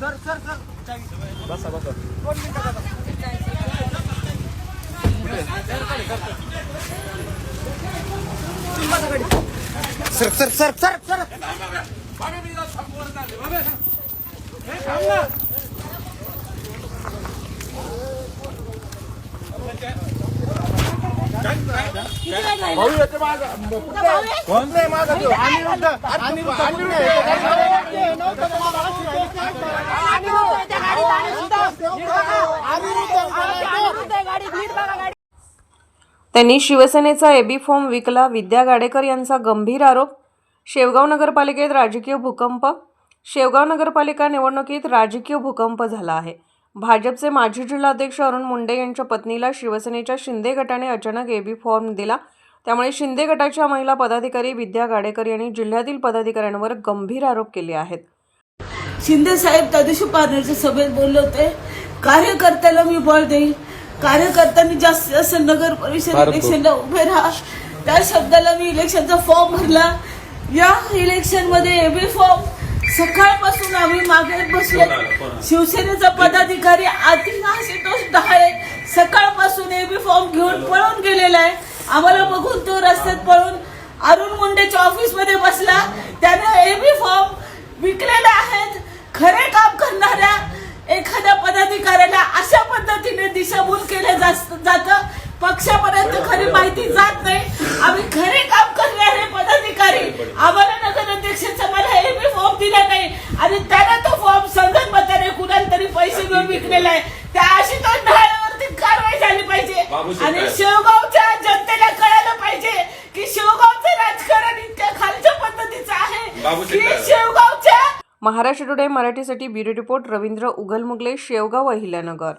Sir sir sir बसा बसा दोन मिनिटं बसा. Sir sir sir sir sir भाऊ येते मागं. कोण नाही तो? अनिरुद्ध. अनिरुद्ध. अनिरुद्ध त्यांनी शिवसेनेचा एबी फॉर्म विकला. विद्या गाडेकर यांचा गंभीर आरोप. शेवगाव नगरपालिकेत राजकीय भूकंप. शेवगाव नगरपालिका निवडणुकीत राजकीय भूकंप झाला आहे. भाजपचे माजी जिल्हाध्यक्ष अरुण मुंडे यांच्या पत्नीला शिवसेनेच्या शिंदे गटाने अचानक एबी फॉर्म दिला. त्यामुळे शिंदे गटाच्या महिला पदाधिकारी विद्या गाडेकर यांनी जिल्ह्यातील पदाधिकाऱ्यांवर गंभीर आरोप केले आहेत. शिंदे साहेब त्या दिवशी पार्लरच्या सभेत बोलले होते कार्यकर्त्याला मी बळ देईल कार्यकर्त्यांनी जास्तीत जास्त नगर परिषद इलेक्शनला उभे राहा. त्या शब्दाला मी इलेक्शनचा फॉर्म भरला. या इलेक्शनमध्ये एबी फॉर्म. सकाळपासून आम्ही मागे बसलो. शिवसेनेचा पदाधिकारी आतिल आशुतोष डहाळे सकाळपासून एबी फॉर्म घेऊन पळून गेलेला आहे. आम्हाला बघून तो रस्त्यात पळून अरुण मुंडेच्या ऑफिसमध्ये बसला. त्याने एबी फॉर्म विकलेले आहेत खरे काम करणाऱ्या एखाद्या पदाधिकाऱ्याला अशा पद्धतीने केले जात. पक्षापर्यंत खरी माहिती जात नाही. आम्ही खरे काम करणारे पदाधिकारी. आम्हाला नगर अध्यक्षाचा मला एबी फॉर्म दिला नाही. आणि त्याने तो फॉर्म संगत मताने कुणाला तरी पैसे घेऊन विकलेला आहे. त्या आशुतोष ढाळ्यावरती कारवाई झाली पाहिजे. आणि शेवगावच्या जनतेला कळायला पाहिजे की शेवगावचं राजकारण इतक्या खालच्या पद्धतीचं आहे. की शेवगावच्या महाराष्ट्र टुडे मराठीसाठी ब्युरो रिपोर्ट रवींद्र उगलमुगले शेवगाव अहिल्यानगर.